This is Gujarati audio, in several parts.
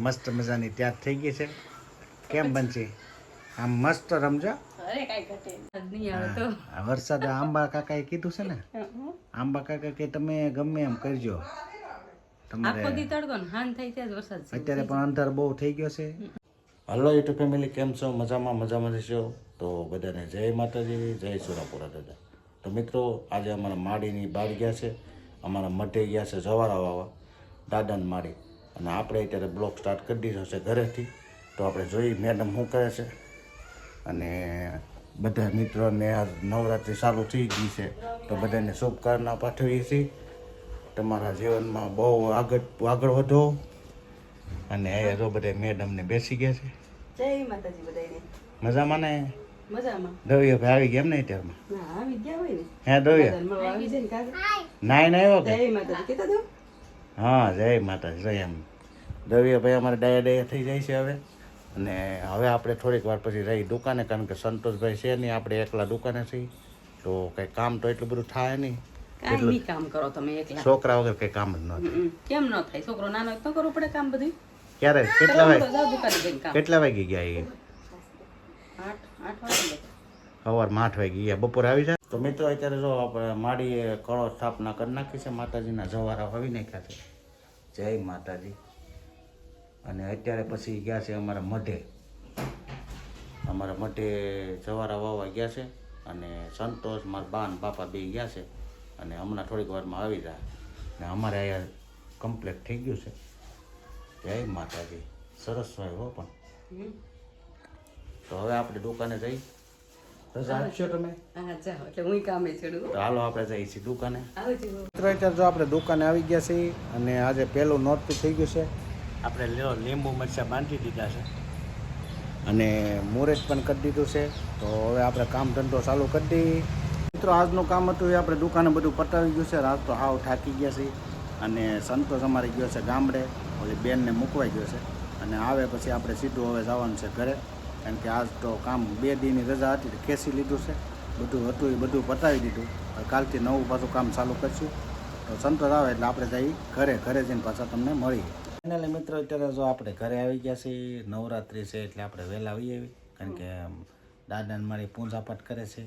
મસ્ત મજાની તૈયાર થઈ ગઈ છે. કેમ બનશે? આમ મસ્ત રમજો. અરે કાંઈ ઘટે નહીં. આવે તો. આ વરસાદ આંબા કાકાએ કીધું છે ને? આંબા કાકા કે તમે ગમે એમ કરજો. તમારે દી તડકો ને હાન થઈ ત્યાં જ વરસાદ છે. અત્યારે પણ અંધાર બહુ થઈ ગયો છે. હલો યુટ્યુબ ફેમિલી કેમ છો? મજામાં મજામાં છો? તો બધાને જય માતાજી જય સુરાપુરા દાદા. તો મિત્રો આજે અમારા માડીની બાર ગયા છે. અમારા મઢે ગયા છે જવારા વાવા દાદાની માડી અને આપણે અત્યારે બ્લોક સ્ટાર્ટ કરી દીધો છે ઘરેથી. તો આપણે જોઈ મેડમ શું કરે છે. અને બધા મિત્રોને આ નવરાત્રિ ચાલુ થઈ ગઈ છે. તો બધાને શુભકામના પાઠવીએ છીએ. તમારા જીવનમાં બહુ આગળ આગળ વધો. અને અહીંયા તો બધા મેડમને બેસી ગયા છે. જય માતાજી બધાને મજામાં ને? મજામાં. દવીએ ભાઈ આવી ગયા એમ ને અત્યારમાં? ના આવી ગયા હોય ને. હે કાકા. નાઈ ના આવ્યો કે જય માતાજી. હા જય માતાજી જય એમ. દવીએ ભાઈ અમારે ડાયા ડાયા થઈ જાય છે હવે. અને હવે આપણે થોડીક વાર પછી રહી દુકાને કારણ કે સંતોષભાઈ છે નહીં આપણે એકલા દુકાને છીએ. તો કંઈ કામ તો એટલું બધું થાય નહીં. કાંઈ કામ કરો તમે એકલા. છોકરા વગર કંઈ કામ જ ન થાય. કેમ ન થાય? છોકરો નાનો તો કરવું પડે કામ બધું ક્યારે? કેટલા વાગે? કેટલા ગયા એ? સવારમાં આઠ વાગે ગયા. બપોરે આવી જાય? તો મિત્રો અત્યારે જો આપણે માડીએ કળો સ્થાપના કરી નાખી છે. માતાજીના જવારા આવી નાખ્યા છે. જય માતાજી. અને અત્યારે પછી ગયા છે અમારા મઢે. અમારા મઢે જવારા વાવવા ગયા છે અને સંતોષ મારા બા ને બાપા બે ગયા છે અને હમણાં થોડીક વારમાં આવી જાય ને અમારે અહીંયા કમ્પ્લીટ થઈ ગયું છે. જય માતાજી. સરસ હોય હો પણ. તો હવે આપણે દુકાને જઈ. રજા આપશો તમે? હા જાઓ. એટલે હું કામે છેડું તો હાલો આપણે જઈએ છીએ દુકાને. જો આપણે દુકાને આવી ગયા છીએ અને આજે પહેલું નોટ થઈ ગયું છે. આપણે લીંબુ મરચાં બાંધી દીધા છે. અને મુહૂર્ત પણ કરી દીધું છે. તો હવે આપણે કામ ધંધો ચાલુ કરી દઈએ. મિત્રો, આજનું કામ હતું એ આપણે દુકાને બધું પતાવી ગયું છે. રાત તો હાવ થાકી ગયા છે અને સંતોષ અમારે ગયો છે ગામડે. ઓલી બેનને મૂકવાઈ ગયો છે. અને આવે પછી આપણે સીધું હવે જવાનું છે ઘરે. કારણ કે આજ તો કામ બે દીની રજા હતી ખેંચી લીધું છે. બધું હતું એ બધું પતાવી દીધું. કાલથી નવું પાછું કામ ચાલુ કરશું. તો સંતોષ આવે એટલે આપણે જઈ ઘરે ઘરે જઈને પાછા તમને મળીએ. ફાઇનલી મિત્રો અત્યારે જો આપણે ઘરે આવી ગયા છીએ નવરાત્રિ છે એટલે આપણે વહેલા આવી આવી કારણ કે દાદાને મારી પૂંજાપાઠ કરે છે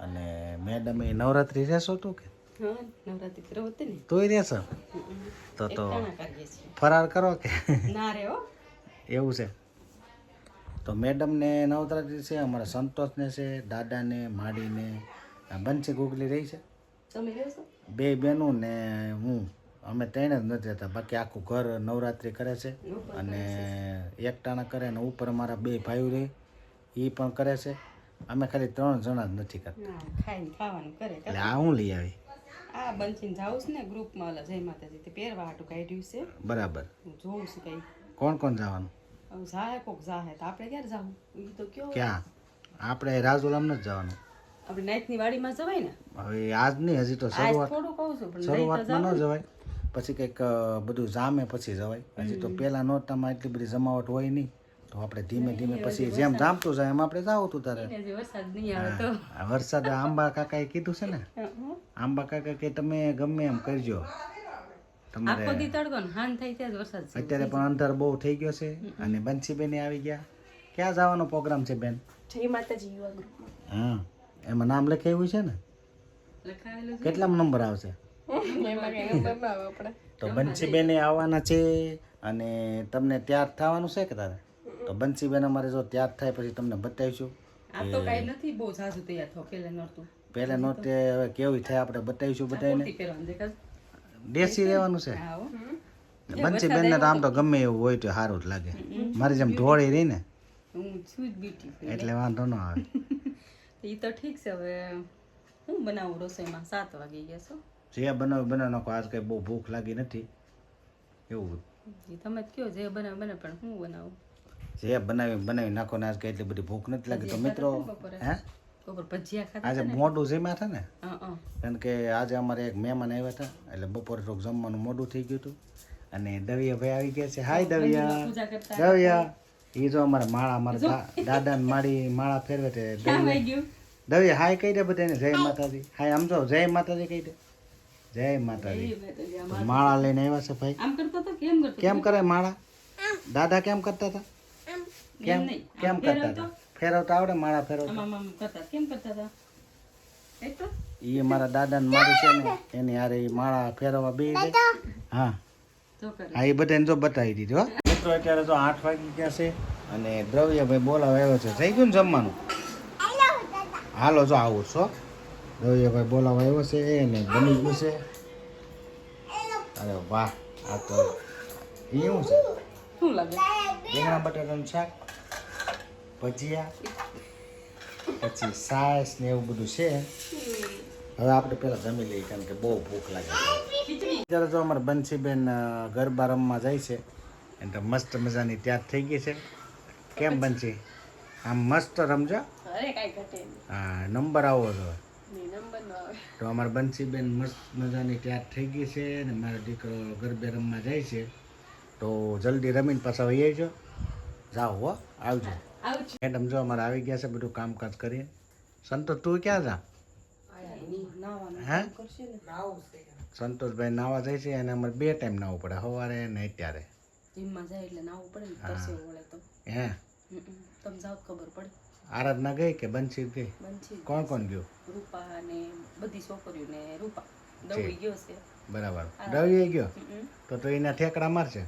અને મેડમ એ નવરાત્રિ રહેશો તું કે? તોય રહેશો? તો તો ફરાર કરો કે? ના રે એવું છે. તો મેડમને નવરાત્રિ છે અમારા સંતોષને છે દાદાને માડીને બંસી ગુગલી રહી છે. બે બહેનું ને હું. અમે ત્રણ જ નથી રહેતા. બાકી આખું ઘર નવરાત્રિ કરે છે અને એકટાણા કરે ને ઉપર અમારા બે ભાઈઓ રહે. એ પણ કરે છે. અમે ખાલી ત્રણ જણા જ નથી કરતા. ખાવાનું કરે. એટલે આ હું લઈ આવી? આ બંચીને જાઉં છું ને ગ્રુપમાં ઓલા જય માતાજી. તે પહેરવા હાટું કાઢ્યું છે. બરાબર. હું જોઉં છું કઈ. કોણ કોણ જવાનું? જાહે કોક જાહે. તો આપણે ક્યારે જાવું એ તો કયો ક્યાં? આપણે રાજુલામ જ જવાનું. આપણે નાઈટની વાડીમાં જવાય ને? હવે આજ નહીં હજી તો શરૂઆત. થોડું કહું છું પણ શરૂઆતમાં ન જવાય. પછી કંઈક બધું જામે પછી જવાય. હજી તો પહેલા નોરતામાં એટલી બધી જમાવટ હોય નહીં. તો આપણે ધીમે ધીમે પછી જેમ જામતું જાય એમ આપણે જાવ તું તારે. વરસાદ નહીં આવે તો. આ વરસાદ આંબા કાકાએ કીધું છે ને? આંબા કાકા કે તમે ગમે એમ કરજો. તમારે આખો દી તડકો ને હાન થઈ ત્યાં જ વરસાદ છે અત્યારે પણ અંધાર બહુ થઈ ગયો છે અને બંસીબેન આવી ગયા. ક્યાં જવાનો પ્રોગ્રામ છે બેન? જય માતાજી યુવા હા એમાં નામ લખાવ્યું છે ને? લખાવેલું કેટલા નંબર આવશે? તો બંસીબેન આવવાના છે અને તમને તૈયાર થવાનું છે કે તારે? તો બંસીબેન અમારે જો તૈયાર થાય પછી તમને બતાવીશું આ તો કઈ નથી બહુ ઝાઝુ તૈયાર થયો પેલે પહેલા નોટે હવે કેવી થાય આપણે બતાવીશું બધાને દેશી રહેવાનું છે? આવો બંસીબેન ને તો આમ તો ગમે એવું હોય તો સારું જ લાગે. મારી જેમ ઢોળી રહી ને. એટલે વાંધો ન આવે. એ તો ઠીક છે હવે હું બનાવું રસોઈમાં? સાત વાગી ગયા છો? જે બનાવ બનાવ નાખો. આજ કઈ બહુ ભૂખ લાગી નથી. એવું. તમે કયો જે બનાવ બને પણ હું બનાવું? જે બનાવી બનાવી નાખો ને આજ કઈ એટલી બધી ભૂખ નથી લાગી. તો મિત્રો હે? આજે મોઢું જમ્યા હતા ને? કારણ કે આજે અમારે એક મહેમાન આવ્યા હતા એટલે બપોરે થોડુંક જમવાનું મોડું થઈ ગયું હતું. અને દવિયા ભાઈ આવી ગયા છે. હાય દવિયા. દવિયા. એ જો અમારા માળા અમારા દાદા દાદાને માળી માળા ફેરવે છે. દવિયા હાય કહી દે બધાને. જય માતાજી. હાય આમ જો જય માતાજી કહી દે. જય માતાજી. માળા લઈને આવ્યા છે ભાઈ? આમ કરતો તો કેમ કરતો કેમ કરે માળા? દાદા કેમ કરતા હતા? કેમ કેમ કરતા? હતા? ફેરવતા આવડે માળા ફેરવતા? આમ આમ કરતા. કેમ કરતા હતા? એ મારા દાદા ને મારી છે ને એની હારે માળા ફેરવવા બે હા. હા એ બધાને જો બતાવી દીધો હો. મિત્રો અત્યારે તો આઠ વાગી ગયા છે અને દ્રવ્યભાઈ બોલાવા આવ્યો છે. થઈ ગયું ને જમવાનું? હાલો જો આવું છો. દ્રવ્યભાઈ બોલાવા આવ્યો છે એને બની ગયું છે. અરે વાહ આ તો એ શું છે. શું લાગે? રીંગણા બટાટાનું શાક ભજીયા પછી સાસ ને એવું બધું છે. હવે આપણે પહેલાં જમી લઈએ કારણ કે બહુ ભૂખ લાગે છે. અત્યારે તો અમારે બંસીબેન ગરબા રમવા જાય છે. એટલે મસ્ત મજાની તૈયાર થઈ ગઈ છે. કેમ બનશે આમ મસ્ત રમજો. અરે કાંઈ ઘટે હા નંબર આવો છો તો અમારા બંસીબેન મસ્ત મજાની તૈયાર થઈ ગઈ છે અને મારો દીકરો ગરબે રમવા જાય છે. તો જલ્દી રમીને પાછા વહી આવજો. જાઓ હો આવજો. મેડમ જો અમારે આવી ગયા છે બધું કામકાજ કરીએ. સંતોષ તું ક્યાં જા? હે? સંતોષભાઈ નાવા જાય છે અને અમારે બે ટાઈમ નાવું પડે સવારે ને અત્યારે. જીમમાં જાય એટલે નાવું પડે ને હે. તમે ખબર પડે. આરાધના ગઈ કે બંશી ગઈ? કોણ કોણ ગયું? રૂપા ને બધી છોકરીઓ ને રૂપા. દৌડી ગયો છે. બરાબર. રવિએ ગયો. તો તો એના ઠેકડા મારશે.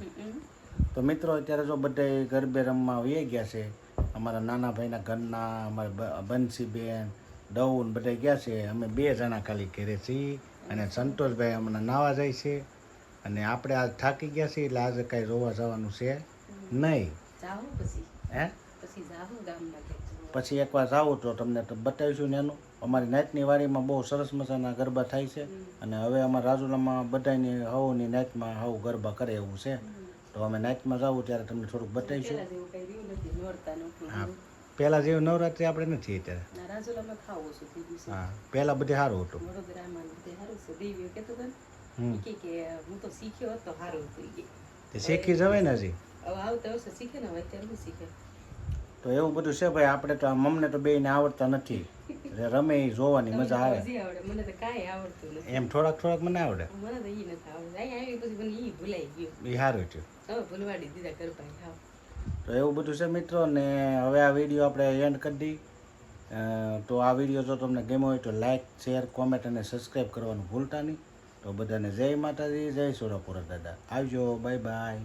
તો મિત્રો અત્યારે જો બધા ગરબે રમવા વહી ગયા છે અમારા નાના ભાઈના ઘરના અમારા બંસીબેન દઉન બધા ગયા છે અમે બે જણા ખાલી ઘરે છીએ અને સંતોષભાઈ હમણાં નાવા જાય છે અને આપણે આજ થાકી ગયા છીએ એટલે આજે કાંઈ રોવા જવાનું છે નહીં. જાઓ પછી. હે? પછી એકવાર જાવું તો તમને બતાવીશું ને એનું અમારી નાચની વાડીમાં બહુ સરસ મજાના ગરબા થાય છે. અને હવે અમારા રાજુલામાં બધાની હવની નાચમાં હવ ગરબા કરે એવું છે. તો અમે નાઇટમાં જાવું ત્યારે તમને થોડુંક બતાવીશું. હા. પહેલાં જેવું નવરાત્રિ આપણે નથી અત્યારે. હા પહેલાં બધે સારું હતું. હમ. શીખી જવાય ને હજી. હવે આવતા વર્ષે શીખે ને હવે અત્યારે હું શીખે. તો એવું બધું છે ભાઈ આપણે તો મમને તો બેયને આવડતા નથી. એટલે રમે એ જોવાની મજા આવે. મને તો કાંઈ આવડતું નથી. એમ થોડાક થોડાક મને આવડે. મને તો ઈ નથી આવડે આવી પછી મને ઈ ભૂલાઈ ગયું. એ સારું થયું. હવે ભૂલવાડી દીધા કરપાઈ તો એવું બધું છે મિત્રો ને હવે આ વીડિયો આપણે એન્ડ કરી દઈ. તો આ વીડિયો જો તમને ગમ્યો હોય તો લાઈક શેર કોમેન્ટ અને સબસ્ક્રાઈબ કરવાનું ભૂલતા નહીં. તો બધાને જય માતાજી જય સોરાપુરા દાદા. આવજો બાય બાય